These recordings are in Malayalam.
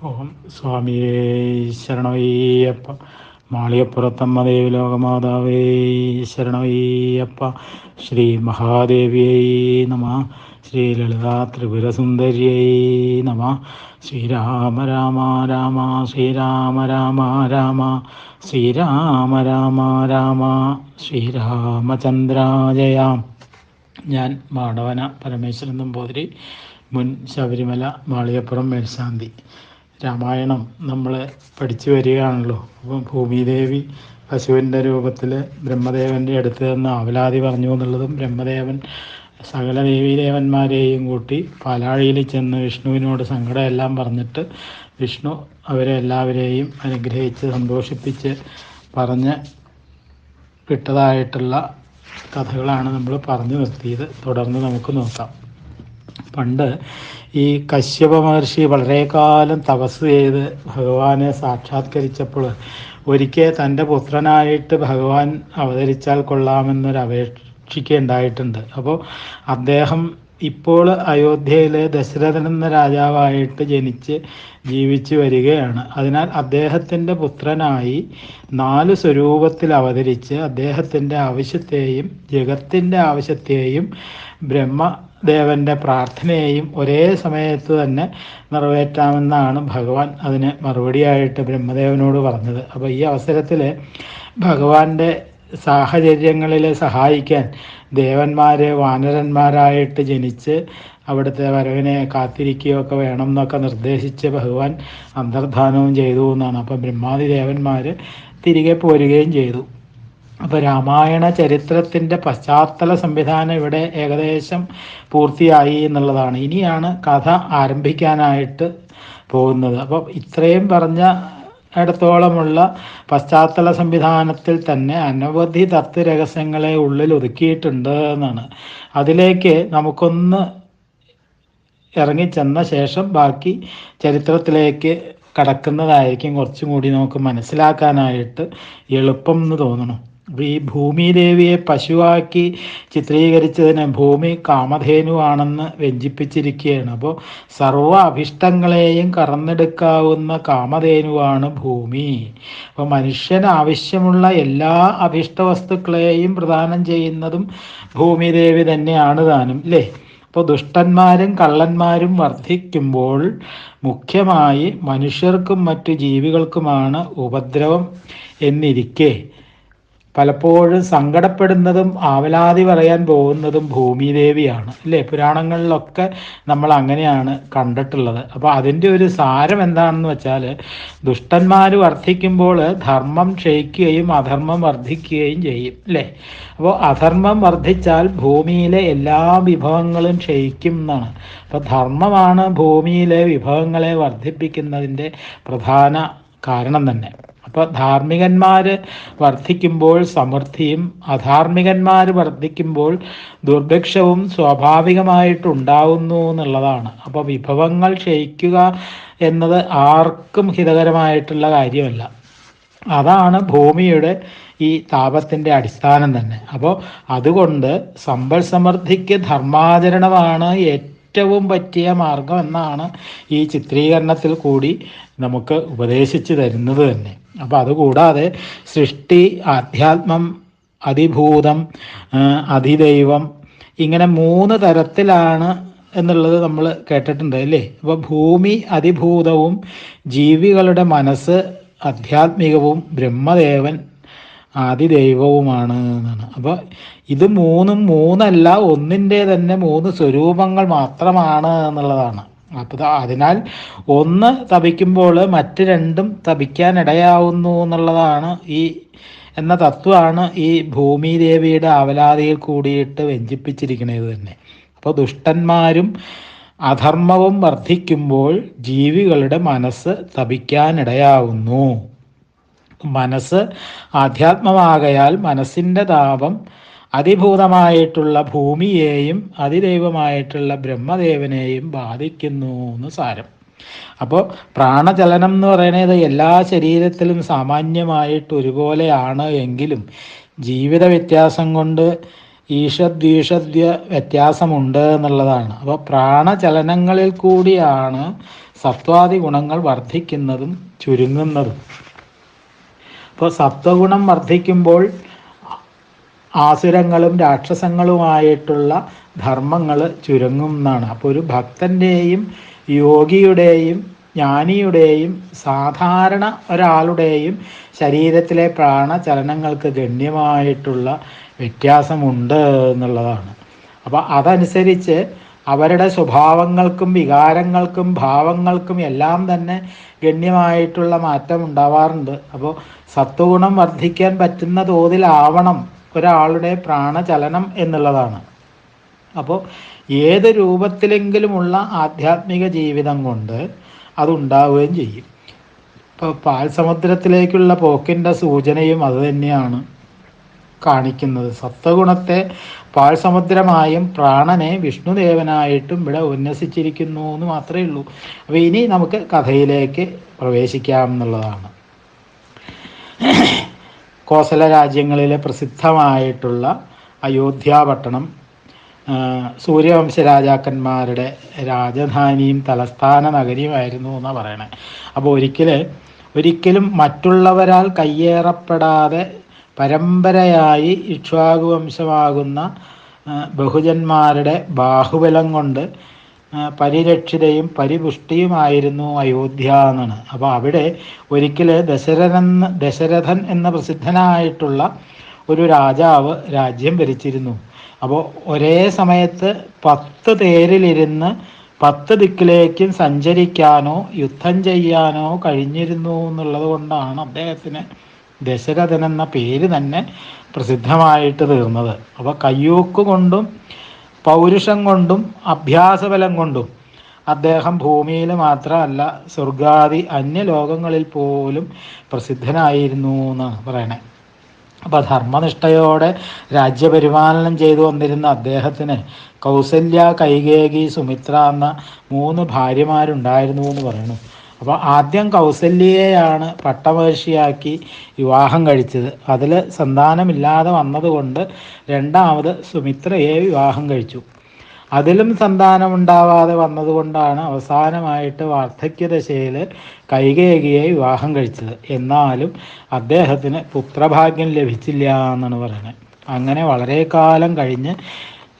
ഓം സ്വാമിയേ ശരണയ്യപ്പ മാളിയപ്പുറത്തമ്മ ദേവിലോകമാതാവേ ലോകമാതാവേ ശരണയ്യപ്പ ശ്രീ മഹാദേവിയൈ നമ ശ്രീ ലളിതാ ത്രിപുരസുന്ദര്യൈ നമ ശ്രീരാമ രാമ രാമ ശ്രീരാമ രാമ രാമ ശ്രീരാമ രാമ രാമ ശ്രീരാമചന്ദ്രാജയാം ഞാൻ മാടവന പരമേശ്വരൻ നമ്പൂതിരി മുൻ ശബരിമല മാളികപ്പുറം മേൽശാന്തി രാമായണം നമ്മൾ പഠിച്ചു വരികയാണല്ലോ. അപ്പം ഭൂമിദേവി പശുവിന്റെ രൂപത്തിൽ ബ്രഹ്മദേവന്റെ അടുത്ത് നിന്ന് അവലാതി പറഞ്ഞു എന്നുള്ളതും ബ്രഹ്മദേവൻ സകല ദേവീദേവന്മാരെയും കൂട്ടി പാലാഴിയിൽ ചെന്ന് വിഷ്ണുവിനോട് സങ്കടമെല്ലാം പറഞ്ഞിട്ട് വിഷ്ണു അവരെ എല്ലാവരെയും അനുഗ്രഹിച്ച് സന്തോഷിപ്പിച്ച് പറഞ്ഞ് വിട്ടതായിട്ടുള്ള കഥകളാണ് നമ്മൾ പറഞ്ഞു നിർത്തിയത്. തുടർന്ന് നമുക്ക് നോക്കാം. പണ്ട് ഈ കശ്യപ മഹർഷി വളരെ കാലം തപസ് ചെയ്ത് ഭഗവാനെ സാക്ഷാത്കരിച്ചപ്പോൾ ഒരിക്കൽ തന്റെ പുത്രനായിട്ട് ഭഗവാൻ അവതരിച്ചാൽ കൊള്ളാമെന്നൊരു അപേക്ഷിക്കുകയുണ്ടായിട്ടുണ്ട് അപ്പോൾ അദ്ദേഹം ഇപ്പോൾ അയോധ്യയിലെ ദശരഥൻ എന്ന രാജാവായിട്ട് ജനിച്ച് ജീവിച്ചു വരികയാണ്. അതിനാൽ അദ്ദേഹത്തിന്റെ പുത്രനായി നാല് സ്വരൂപത്തിൽ അവതരിച്ച് അദ്ദേഹത്തിന്റെ ആവശ്യത്തെയും ജഗത്തിന്റെ ആവശ്യത്തെയും ബ്രഹ്മദേവന്റെ പ്രാർത്ഥനയെയും ഒരേ സമയത്ത് തന്നെ നിറവേറ്റാമെന്നാണ് ഭഗവാൻ അതിന് മറുപടിയായിട്ട് ബ്രഹ്മദേവനോട് പറഞ്ഞത്. അപ്പോൾ ഈ അവസരത്തിൽ ഭഗവാന്റെ സാഹചര്യങ്ങളിൽ സഹായിക്കാൻ ദേവന്മാരെ വാനരന്മാരായിട്ട് ജനിച്ച് അവിടുത്തെ വരവിനെ കാത്തിരിക്കുകയൊക്കെ വേണം എന്നൊക്കെ നിർദ്ദേശിച്ച് ഭഗവാൻ അന്തർധാനവും ചെയ്തു എന്നാണ്. അപ്പം ബ്രഹ്മാതി ദേവന്മാർ തിരികെ പോരുകയും ചെയ്തു. അപ്പോൾ രാമായണ ചരിത്രത്തിന്റെ പശ്ചാത്തല സംവിധാനം ഇവിടെ ഏകദേശം പൂർത്തിയായി എന്നുള്ളതാണ്. ഇനിയാണ് കഥ ആരംഭിക്കാനായിട്ട് പോകുന്നത്. അപ്പോൾ ഇത്രയും പറഞ്ഞ ഇടത്തോളമുള്ള പശ്ചാത്തല സംവിധാനത്തിൽ തന്നെ അനവധി തത്വരഹസ്യങ്ങളെ ഉള്ളിൽ ഒതുക്കിയിട്ടുണ്ട് എന്നാണ്. അതിലേക്ക് നമുക്കൊന്ന് ഇറങ്ങിച്ചെന്ന ശേഷം ബാക്കി ചരിത്രത്തിലേക്ക് കടക്കുന്നതായിരിക്കും കുറച്ചും കൂടി നമുക്ക് മനസ്സിലാക്കാനായിട്ട് എളുപ്പം എന്ന് തോന്നണം ഈ ഭൂമിദേവിയെ പശുവാക്കി ചിത്രീകരിച്ചതിന് ഭൂമി കാമധേനുവാണെന്ന് വ്യഞ്ജിപ്പിച്ചിരിക്കുകയാണ് അപ്പോൾ സർവ അഭിഷ്ടങ്ങളെയും കറന്നെടുക്കാവുന്ന കാമധേനുവാണ് ഭൂമി. അപ്പോൾ മനുഷ്യന് ആവശ്യമുള്ള എല്ലാ അഭിഷ്ട വസ്തുക്കളെയും പ്രദാനം ചെയ്യുന്നതും ഭൂമിദേവി തന്നെയാണ് താനും അല്ലേ അപ്പോൾ ദുഷ്ടന്മാരും കള്ളന്മാരും വർദ്ധിക്കുമ്പോൾ മുഖ്യമായി മനുഷ്യർക്കും മറ്റു ജീവികൾക്കുമാണ് ഉപദ്രവം എന്നിരിക്കെ. പലപ്പോഴും സങ്കടപ്പെടുന്നതും ആവലാതി പറയാൻ പോകുന്നതും ഭൂമിദേവിയാണ്. അല്ലേ പുരാണങ്ങളിലൊക്കെ നമ്മൾ അങ്ങനെയാണ് കണ്ടിട്ടുള്ളത്. അപ്പോൾ അതിന്റെ ഒരു സാരം എന്താണെന്ന് വെച്ചാൽ ദുഷ്ടന്മാർ വർദ്ധിക്കുമ്പോൾ ധർമ്മം ക്ഷയിക്കുകയും അധർമ്മം വർദ്ധിക്കുകയും ചെയ്യും. അല്ലേ അപ്പോൾ അധർമ്മം വർദ്ധിച്ചാൽ ഭൂമിയിലെ എല്ലാ വിഭവങ്ങളും ക്ഷയിക്കും എന്നാണ്. അപ്പോൾ ധർമ്മമാണ് ഭൂമിയിലെ വിഭവങ്ങളെ വർദ്ധിപ്പിക്കുന്നതിന്റെ പ്രധാന കാരണം തന്നെ. അപ്പോൾ ധാർമ്മികന്മാർ വർദ്ധിക്കുമ്പോൾ സമൃദ്ധിയും അധാർമികന്മാർ വർദ്ധിക്കുമ്പോൾ ദുർഭിക്ഷവും സ്വാഭാവികമായിട്ടുണ്ടാവുന്നു എന്നുള്ളതാണ്. അപ്പോൾ വിഭവങ്ങൾ ക്ഷയിക്കുക എന്നത് ആർക്കും ഹിതകരമായിട്ടുള്ള കാര്യമല്ല. അതാണ് ഭൂമിയുടെ ഈ താപത്തിന്റെ അടിസ്ഥാനം തന്നെ. അപ്പോൾ അതുകൊണ്ട് സമ്പൽ സമൃദ്ധിക്ക് ധർമാചരണമാണ് ഏറ്റവും പറ്റിയ മാർഗം എന്നാണ് ഈ ചിത്രീകരണത്തിൽ കൂടി നമുക്ക് ഉപദേശിച്ചു തരുന്നത് തന്നെ. അപ്പം അതുകൂടാതെ സൃഷ്ടി ആധ്യാത്മം അതിഭൂതം അതിദൈവം ഇങ്ങനെ മൂന്ന് തരത്തിലാണ് എന്നുള്ളത് നമ്മൾ കേട്ടിട്ടുണ്ട് അല്ലേ? അപ്പോൾ ഭൂമി അതിഭൂതവും ജീവികളുടെ മനസ്സ് ആധ്യാത്മികവും ബ്രഹ്മദേവൻ ആദിദൈവവുമാണ് എന്നാണ്. അപ്പോൾ ഇത് മൂന്നും മൂന്നല്ല ഒന്നിന്റെ തന്നെ മൂന്ന് സ്വരൂപങ്ങൾ മാത്രമാണ് എന്നുള്ളതാണ്. അപ്പോൾ അതിനാൽ ഒന്ന് തപിക്കുമ്പോൾ മറ്റ് രണ്ടും തപിക്കാനിടയാവുന്നു എന്നുള്ളതാണ് ഈ എന്ന തത്വമാണ് ഈ ഭൂമിദേവിയുടെ ആവലാതിയിൽ കൂടിയിട്ട് വ്യഞ്ജിപ്പിച്ചിരിക്കുന്നത് തന്നെ. അപ്പോൾ ദുഷ്ടന്മാരും അധർമ്മവും വർദ്ധിക്കുമ്പോൾ ജീവികളുടെ മനസ്സ് തപിക്കാനിടയാവുന്നു. മനസ്സ് ആധ്യാത്മമാകയാൽ മനസ്സിന്റെ താപം അതിഭൂതമായിട്ടുള്ള ഭൂമിയെയും അതിദൈവമായിട്ടുള്ള ബ്രഹ്മദേവനെയും ബാധിക്കുന്നു എന്ന് സാരം. അപ്പോൾ പ്രാണചലനം എന്ന് പറയുന്നത് എല്ലാ ശരീരത്തിലും സാമാന്യമായിട്ട് ഒരുപോലെയാണ് എങ്കിലും ജീവിത വ്യത്യാസം കൊണ്ട് ഈഷദ്വീഷദ്യ വ്യത്യാസമുണ്ട് എന്നുള്ളതാണ്. അപ്പോൾ പ്രാണചലനങ്ങളിൽ കൂടിയാണ് സത്വാദി ഗുണങ്ങൾ വർദ്ധിക്കുന്നതും ചുരുങ്ങുന്നതും. അപ്പോൾ സത്വഗുണം വർദ്ധിക്കുമ്പോൾ ആസുരങ്ങളും രാക്ഷസങ്ങളുമായിട്ടുള്ള ധർമ്മങ്ങൾ ചുരുങ്ങും എന്നാണ്. അപ്പോൾ ഒരു ഭക്തന്റെയും യോഗിയുടെയും ജ്ഞാനിയുടെയും സാധാരണ ഒരാളുടെയും ശരീരത്തിലെ പ്രാണചലനങ്ങൾക്ക് ഗണ്യമായിട്ടുള്ള വ്യത്യാസമുണ്ട് എന്നുള്ളതാണ്. അപ്പോൾ അതനുസരിച്ച് അവരുടെ സ്വഭാവങ്ങൾക്കും വികാരങ്ങൾക്കും ഭാവങ്ങൾക്കും എല്ലാം തന്നെ ഗണ്യമായിട്ടുള്ള മാറ്റം ഉണ്ടാവാറുണ്ട്. അപ്പോൾ സത്വഗുണം വർദ്ധിക്കാൻ പറ്റുന്ന തോതിലാവണം ഒരാളുടെ പ്രാണചലനം എന്നുള്ളതാണ്. അപ്പോൾ ഏത് രൂപത്തിലെങ്കിലുമുള്ള ആധ്യാത്മിക ജീവിതം കൊണ്ട് അതുണ്ടാവുകയും ചെയ്യും. ഇപ്പോൾ പാൽ സമുദ്രത്തിലേക്കുള്ള പോക്കിന്റെ സൂചനയും അതുതന്നെയാണ് കാണിക്കുന്നത്. സത്വഗുണത്തെ പാഴ്സമുദ്രമായും പ്രാണനെ വിഷ്ണുദേവനായിട്ടും ഇവിടെ ഉന്നസിച്ചിരിക്കുന്നു എന്ന് മാത്രമേ ഉള്ളൂ. അപ്പോൾ ഇനി നമുക്ക് കഥയിലേക്ക് പ്രവേശിക്കാം എന്നുള്ളതാണ്. കോസല രാജ്യങ്ങളിലെ പ്രസിദ്ധമായിട്ടുള്ള അയോധ്യാപട്ടണം സൂര്യവംശ രാജാക്കന്മാരുടെ രാജധാനിയും തലസ്ഥാന നഗരിയുമായിരുന്നു എന്നാണ് പറയണേ. അപ്പോൾ ഒരിക്കൽ ഒരിക്കലും മറ്റുള്ളവരാൽ കയ്യേറപ്പെടാതെ പരമ്പരയായി ഇക്ഷ്വാകു വംശമാകുന്ന ബഹുജന്മാരുടെ ബാഹുബലം കൊണ്ട് പരിരക്ഷിതയും പരിപുഷ്ടിയുമായിരുന്നു അയോധ്യ എന്നാണ്. അപ്പോൾ അവിടെ ഒരിക്കൽ ദശരഥൻ ദശരഥൻ എന്ന പ്രസിദ്ധനായിട്ടുള്ള ഒരു രാജാവ് രാജ്യം ഭരിച്ചിരുന്നു. അപ്പോൾ ഒരേ സമയത്ത് പത്ത് തേരിലിരുന്ന് പത്ത് ദിക്കിലേക്കും സഞ്ചരിക്കാനോ യുദ്ധം ചെയ്യാനോ കഴിഞ്ഞിരുന്നു എന്നുള്ളത് കൊണ്ടാണ് അദ്ദേഹത്തിന് ദശരഥൻ എന്ന പേര് തന്നെ പ്രസിദ്ധമായിട്ട് തീർന്നത്. അപ്പോൾ കയ്യൂക്ക് കൊണ്ടും പൗരുഷം കൊണ്ടും അഭ്യാസബലം കൊണ്ടും അദ്ദേഹം ഭൂമിയിൽ മാത്രമല്ല സ്വർഗാദി അന്യ ലോകങ്ങളിൽ പോലും പ്രസിദ്ധനായിരുന്നു എന്ന് പറയണേ. അപ്പോൾ ധർമ്മനിഷ്ഠയോടെ രാജ്യപരിപാലനം ചെയ്തു വന്നിരുന്ന അദ്ദേഹത്തിന് കൗസല്യ കൈകേകി സുമിത്ര എന്ന മൂന്ന് ഭാര്യമാരുണ്ടായിരുന്നു എന്ന് പറയുന്നു. അപ്പോൾ ആദ്യം കൗസല്യയെയാണ് പട്ടമഹർഷിയാക്കി വിവാഹം കഴിച്ചത്. അതിൽ സന്താനമില്ലാതെ വന്നതുകൊണ്ട് രണ്ടാമത് സുമിത്രയെ വിവാഹം കഴിച്ചു. അതിലും സന്താനമുണ്ടാവാതെ വന്നതുകൊണ്ടാണ് അവസാനമായിട്ട് വാർദ്ധക്യദശയിൽ കൈകേകിയെ വിവാഹം കഴിച്ചത്. എന്നാലും അദ്ദേഹത്തിന് പുത്രഭാഗ്യം ലഭിച്ചില്ല എന്നാണ് പറയുന്നത്. അങ്ങനെ വളരെ കാലം കഴിഞ്ഞ്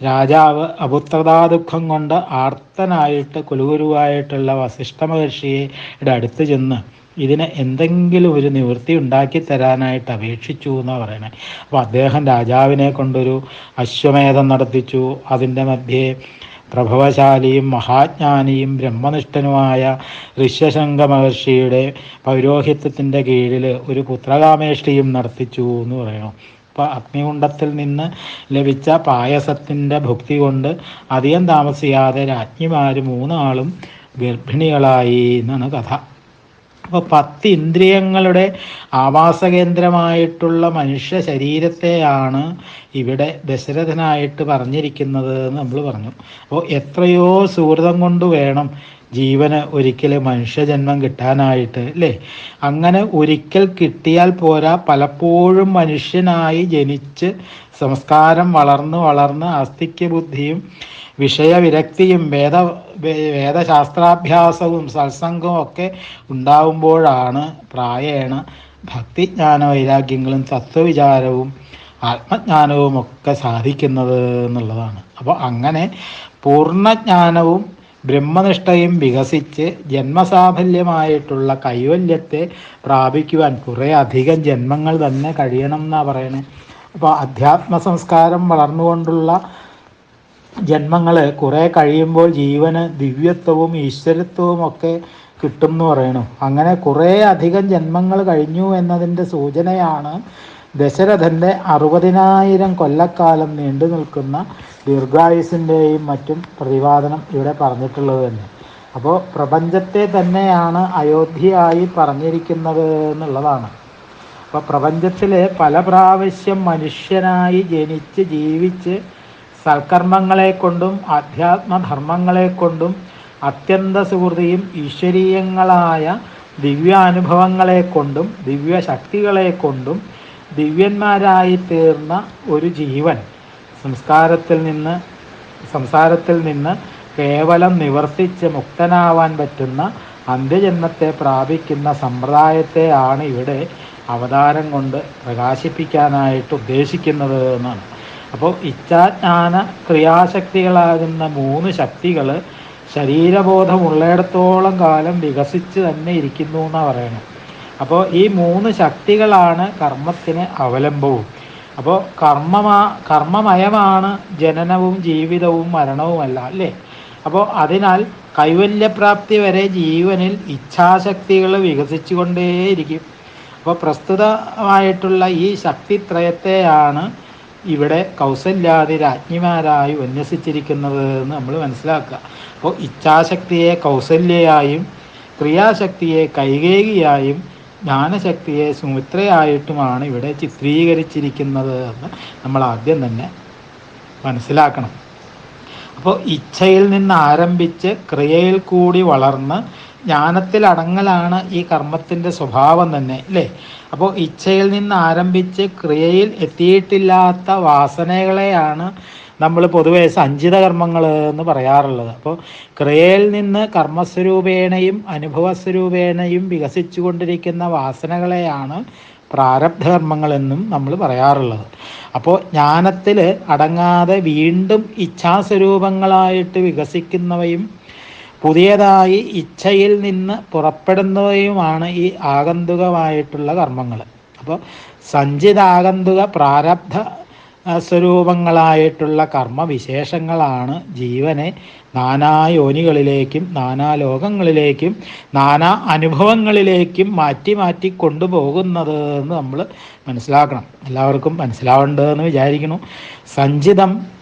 രാജാവ് അപുത്രതാദുഃഖം കൊണ്ട് ആർത്തനായിട്ട് കുലുകുരുവായിട്ടുള്ള വസിഷ്ഠ മഹർഷിയുടെ അടുത്ത് ചെന്ന് ഇതിന് എന്തെങ്കിലും ഒരു നിവൃത്തി ഉണ്ടാക്കി തരാനായിട്ട് അപേക്ഷിച്ചു എന്നാണ് പറയണേ അപ്പോൾ അദ്ദേഹം രാജാവിനെ കൊണ്ടൊരു അശ്വമേധം നടത്തിച്ചു. അതിന്റെ മധ്യേ പ്രഭവശാലിയും മഹാജ്ഞാനിയും ബ്രഹ്മനിഷ്ഠനുമായ ഋഷ്യശങ്ക മഹർഷിയുടെ പൗരോഹിത്യത്തിന്റെ കീഴിൽ ഒരു പുത്രകാമേഷ്ടിയും നടത്തിച്ചു എന്ന് പറയണം അഗ്നികുണ്ടത്തിൽ നിന്ന് ലഭിച്ച പായസത്തിന്റെ ഭുക്തി കൊണ്ട് അധികം താമസിയാതെ രാജ്ഞിമാർ മൂന്നാളും ഗർഭിണികളായി എന്നാണ് കഥ. അപ്പോൾ പത്ത് ഇന്ദ്രിയങ്ങളുടെ ആവാസകേന്ദ്രമായിട്ടുള്ള മനുഷ്യ ശരീരത്തെയാണ് ഇവിടെ ദശരഥനായിട്ട് പറഞ്ഞിരിക്കുന്നത് എന്ന് നമ്മൾ പറഞ്ഞു. അപ്പോൾ എത്രയോ സുഹൃതം കൊണ്ട് വേണം ജീവന് ഒരിക്കൽ മനുഷ്യജന്മം കിട്ടാനായിട്ട് അല്ലേ അങ്ങനെ ഒരിക്കൽ കിട്ടിയാൽ പോരാ പലപ്പോഴും മനുഷ്യനായി ജനിച്ച് സംസ്കാരം വളർന്ന് വളർന്ന് അസ്ഥിക്യ ബുദ്ധിയും വിഷയവിരക്തിയും വേദ വേദശാസ്ത്രാഭ്യാസവും സത്സംഗവും ഒക്കെ ഉണ്ടാവുമ്പോഴാണ് പ്രായേണ ഭക്തിജ്ഞാന വൈരാഗ്യങ്ങളും തത്വവിചാരവും ആത്മജ്ഞാനവും ഒക്കെ സാധിക്കുന്നത് എന്നുള്ളതാണ്. അപ്പോൾ അങ്ങനെ പൂർണജ്ഞാനവും ബ്രഹ്മനിഷ്ഠയും വികസിച്ച് ജന്മസാഫല്യമായിട്ടുള്ള കൈവല്യത്തെ പ്രാപിക്കുവാൻ കുറേ അധികം ജന്മങ്ങൾ തന്നെ കഴിയണം എന്നാണ് പറയണേ. അപ്പോൾ അധ്യാത്മ സംസ്കാരം വളർന്നുകൊണ്ടുള്ള ജന്മങ്ങൾ കുറേ കഴിയുമ്പോൾ ജീവന് ദിവ്യത്വവും ഈശ്വരത്വവും ഒക്കെ കിട്ടും എന്ന് പറയണു. അങ്ങനെ കുറേ അധികം ജന്മങ്ങൾ കഴിഞ്ഞു എന്നതിന്റെ സൂചനയാണ് ദശരഥന്റെ അറുപതിനായിരം കൊല്ലക്കാലം നീണ്ടു നിൽക്കുന്ന ദീർഘായുസിന്റെയും മറ്റും പ്രതിപാദനം ഇവിടെ പറഞ്ഞിട്ടുള്ളത് തന്നെ. അപ്പോൾ പ്രപഞ്ചത്തെ തന്നെയാണ് അയോധ്യയായി പറഞ്ഞിരിക്കുന്നത് എന്നുള്ളതാണ്. അപ്പോൾ പ്രപഞ്ചത്തിൽ പല പ്രാവശ്യം മനുഷ്യനായി ജനിച്ച് ജീവിച്ച് സൽക്കർമ്മങ്ങളെ കൊണ്ടും ആധ്യാത്മധർമ്മങ്ങളെ കൊണ്ടും അത്യന്ത സുഹൃതിയും ഈശ്വരീയങ്ങളായ ദിവ്യാനുഭവങ്ങളെ കൊണ്ടും ദിവ്യശക്തികളെ കൊണ്ടും ദിവ്യന്മാരായി തീർന്ന ഒരു ജീവൻ. സംസ്കാരത്തിൽ നിന്ന് സംസാരത്തിൽ നിന്ന് കേവലം നിവർത്തിച്ച് മുക്തനാവാൻ പറ്റുന്ന അന്ത്യജന്മത്തെ പ്രാപിക്കുന്ന സമ്പ്രദായത്തെയാണ് ഇവിടെ അവതാരം കൊണ്ട് പ്രകാശിപ്പിക്കാനായിട്ട് ഉദ്ദേശിക്കുന്നത് എന്നാണ്. അപ്പോൾ ഇച്ഛാജ്ഞാന ക്രിയാശക്തികളാകുന്ന മൂന്ന് ശക്തികൾ ശരീരബോധമുള്ളിടത്തോളം കാലം വികസിച്ച് തന്നെ ഇരിക്കുന്നു എന്നാണ് പറയുന്നത്. അപ്പോൾ ഈ മൂന്ന് ശക്തികളാണ് കർമ്മത്തിന് അവലംബവും. അപ്പോൾ കർമ്മമാ കർമ്മമയമാണ് ജനനവും ജീവിതവും മരണവുമല്ല അല്ലേ? അപ്പോൾ അതിനാൽ കൈവല്യപ്രാപ്തി വരെ ജീവനിൽ ഇച്ഛാശക്തികൾ വികസിച്ചുകൊണ്ടേയിരിക്കും. അപ്പോൾ പ്രസ്തുതമായിട്ടുള്ള ഈ ശക്തിത്രയത്തെയാണ് ഇവിടെ കൗസല്യാദി രാജ്ഞിമാരായി ഉന്യസിച്ചിരിക്കുന്നത് എന്ന് നമ്മൾ മനസ്സിലാക്കുക. അപ്പോൾ ഇച്ഛാശക്തിയെ കൗസല്യയായും ക്രിയാശക്തിയെ കൈകേകിയായും ജ്ഞാനശക്തിയെ സുമിത്രയായിട്ടുമാണ് ഇവിടെ ചിത്രീകരിച്ചിരിക്കുന്നത് എന്ന് നമ്മൾ ആദ്യം തന്നെ മനസ്സിലാക്കണം. അപ്പോൾ ഇച്ഛയിൽ നിന്ന് ആരംഭിച്ച് ക്രിയയിൽ കൂടി വളർന്ന് ജ്ഞാനത്തിൽ അടങ്ങലാണ് ഈ കർമ്മത്തിന്റെ സ്വഭാവം തന്നെ അല്ലേ? അപ്പോൾ ഇച്ഛയിൽ നിന്ന് ആരംഭിച്ച് ക്രിയയിൽ എത്തിയിട്ടില്ലാത്ത വാസനകളെയാണ് നമ്മൾ പൊതുവേ സഞ്ചിത കർമ്മങ്ങൾ എന്ന് പറയാറുള്ളത്. അപ്പോൾ ക്രിയയിൽ നിന്ന് കർമ്മസ്വരൂപേണയും അനുഭവസ്വരൂപേണയും വികസിച്ചു കൊണ്ടിരിക്കുന്ന വാസനകളെയാണ് പ്രാരബ്ധകർമ്മങ്ങളെന്നും നമ്മൾ പറയാറുള്ളത്. അപ്പോൾ ജ്ഞാനത്തിൽ അടങ്ങാതെ വീണ്ടും ഇച്ഛാസ്വരൂപങ്ങളായിട്ട് വികസിക്കുന്നവയും പുതിയതായി ഇച്ഛയിൽ നിന്ന് പുറപ്പെടുന്നവയുമാണ് ഈ ആഗന്തുകമായിട്ടുള്ള കർമ്മങ്ങൾ അപ്പോൾ സഞ്ചിതാഗന്തുക പ്രാരബ്ധ സ്വരൂപങ്ങളായിട്ടുള്ള കർമ്മവിശേഷങ്ങളാണ് ജീവനെ നാനാ യോനികളിലേക്കും നാനാ ലോകങ്ങളിലേക്കും നാനാ അനുഭവങ്ങളിലേക്കും മാറ്റി മാറ്റി കൊണ്ടുപോകുന്നത് എന്ന് നമ്മൾ മനസ്സിലാക്കണം. എല്ലാവർക്കും മനസ്സിലാവേണ്ടതെന്ന് വിചാരിക്കുന്നു. സഞ്ചിതം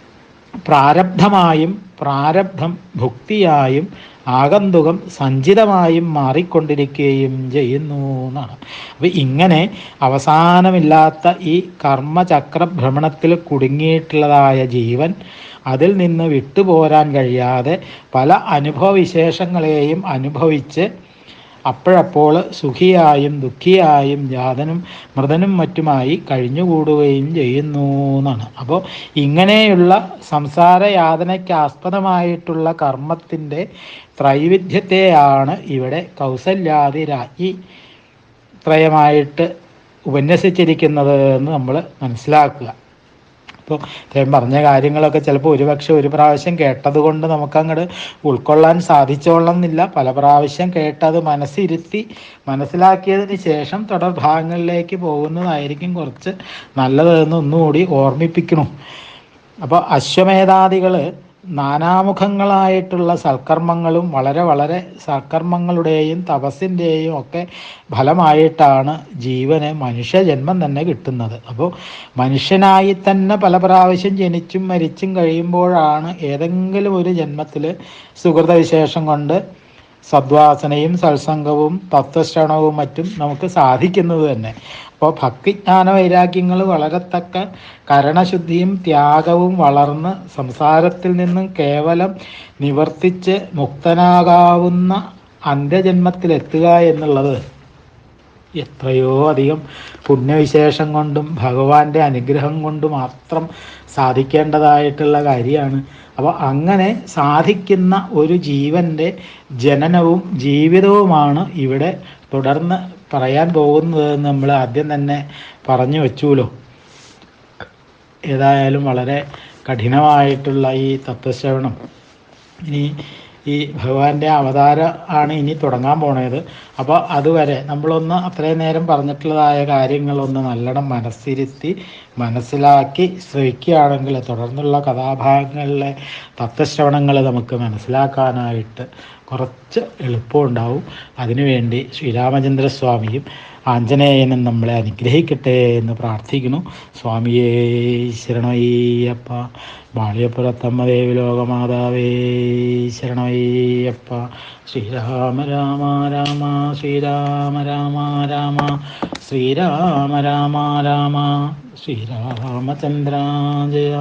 പ്രാരബ്ധമായും പ്രാരബ്ധം ഭുക്തിയായും ആഗന്തുകം സഞ്ചിതമായും മാറിക്കൊണ്ടിരിക്കുകയും ചെയ്യുന്നു എന്നാണ്. അപ്പം ഇങ്ങനെ അവസാനമില്ലാത്ത ഈ കർമ്മചക്ര ഭ്രമണത്തിൽ കുടുങ്ങിയിട്ടുള്ളതായ ജീവൻ അതിൽ നിന്ന് വിട്ടുപോരാൻ കഴിയാതെ പല അനുഭവവിശേഷങ്ങളെയും അനുഭവിച്ച് അപ്പോഴപ്പോൾ സുഖിയായും ദുഃഖിയായും ജാതനും മൃതനും മറ്റുമായി കഴിഞ്ഞുകൂടുകയും ചെയ്യുന്നു എന്നാണ്. അപ്പോൾ ഇങ്ങനെയുള്ള സംസാര യാതനയ്ക്ക് ആസ്പദമായിട്ടുള്ള കർമ്മത്തിന്റെ ത്രൈവിധ്യത്തെയാണ് ഇവിടെ കൗസല്യാദി രാജ്ഞി ത്രയമായിട്ട് ഉപന്യസിച്ചിരിക്കുന്നത് എന്ന് നമ്മൾ മനസ്സിലാക്കുക. ഇപ്പോൾ അദ്ദേഹം പറഞ്ഞ കാര്യങ്ങളൊക്കെ ചിലപ്പോൾ ഒരുപക്ഷെ ഒരു പ്രാവശ്യം കേട്ടതുകൊണ്ട് നമുക്കങ്ങോട്ട് ഉൾക്കൊള്ളാൻ സാധിച്ചോളണം എന്നില്ല പല പ്രാവശ്യം കേട്ടത് മനസ്സിരുത്തി മനസ്സിലാക്കിയതിന് ശേഷം തുടർ ഭാഗങ്ങളിലേക്ക് പോകുന്നതായിരിക്കും കുറച്ച് നല്ലതെന്ന് ഒന്നുകൂടി ഓർമ്മിപ്പിക്കണം. അപ്പോൾ അശ്വമേധാദികൾ നാനാമുഖങ്ങളായിട്ടുള്ള സൽക്കർമ്മങ്ങളും വളരെ വളരെ സൽക്കർമ്മങ്ങളുടെയും തപസ്സിന്റെയും ഒക്കെ ഫലമായിട്ടാണ് ജീവന് മനുഷ്യജന്മം തന്നെ കിട്ടുന്നത്. അപ്പോൾ മനുഷ്യനായി തന്നെ പല പ്രാവശ്യം ജനിച്ചും മരിച്ചും കഴിയുമ്പോഴാണ് ഏതെങ്കിലും ഒരു ജന്മത്തിൽ സുഹൃതവിശേഷം കൊണ്ട് സദ്വാസനയും സത്സംഗവും തത്വശ്രവണവും മറ്റും നമുക്ക് സാധിക്കുന്നത് തന്നെ. അപ്പോൾ ഭക്തിജ്ഞാന വൈരാഗ്യങ്ങൾ വളരത്തക്ക കരണശുദ്ധിയും ത്യാഗവും വളർന്ന് സംസാരത്തിൽ നിന്നും കേവലം നിവർത്തിച്ച് മുക്തനാകാവുന്ന അന്ത്യജന്മത്തിലെത്തുക എന്നുള്ളത് എത്രയോ അധികം പുണ്യവിശേഷം കൊണ്ടും ഭഗവാന്റെ അനുഗ്രഹം കൊണ്ട് മാത്രം സാധിക്കേണ്ടതായിട്ടുള്ള കാര്യമാണ്. അപ്പോൾ അങ്ങനെ സാധിക്കുന്ന ഒരു ജീവന്റെ ജനനവും ജീവിതവുമാണ് ഇവിടെ തുടർന്ന് പറയാൻ പോകുന്നത് നമ്മൾ ആദ്യം തന്നെ പറഞ്ഞു വെച്ചുല്ലോ. ഏതായാലും വളരെ കഠിനമായിട്ടുള്ള ഈ തത്വശ്രവണം. ഇനി ഈ ഭഗവാന്റെ അവതാരം ആണ് ഇനി തുടങ്ങാൻ പോണത്. അപ്പോൾ അതുവരെ നമ്മളൊന്ന് അത്രയും നേരം പറഞ്ഞിട്ടുള്ളതായ കാര്യങ്ങളൊന്ന് നല്ലോണം മനസ്സിരുത്തി മനസ്സിലാക്കി ശ്രവിക്കുകയാണെങ്കിൽ തുടർന്നുള്ള കഥാഭാഗങ്ങളിലെ തത്വശ്രവണങ്ങൾ നമുക്ക് മനസ്സിലാക്കാനായിട്ട് കുറച്ച് എളുപ്പമുണ്ടാവും. അതിനുവേണ്ടി ശ്രീരാമചന്ദ്രസ്വാമിയും ആഞ്ജനേയനും നമ്മളെ അനുഗ്രഹിക്കട്ടെ എന്ന് പ്രാർത്ഥിക്കുന്നു. സ്വാമിയേ ശരണയ്യപ്പ ബാളിയപ്പുറത്തമ്മ ദേവി ലോകമാതാവേ ശരണയ്യപ്പ. ശ്രീരാമ രാമ രാമ ശ്രീരാമ രാമ രാമ ശ്രീരാമ രാമ രാമ ശ്രീരാമചന്ദ്ര ജയ